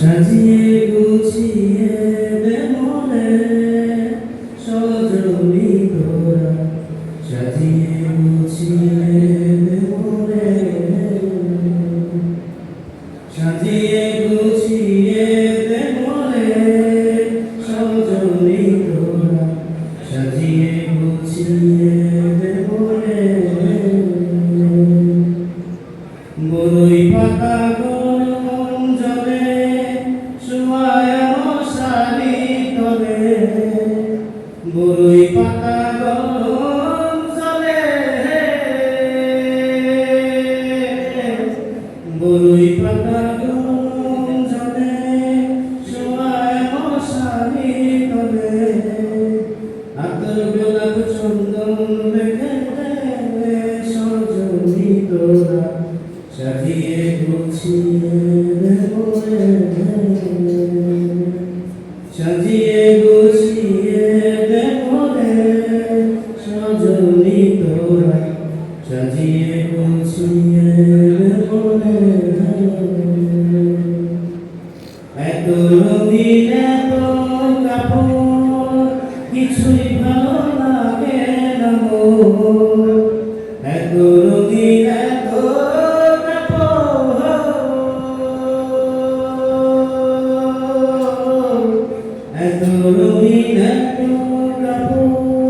সাজিয়ে গুছিয়ে দেমনে সাজিয়ে গুছিয়ে গুছিয়ে দেবরে সজনী তোরা সাজিয়ে রঙিন এত কাপড় কিছুই ভালো লাগে না এত কাপড় এত এত কাপড়।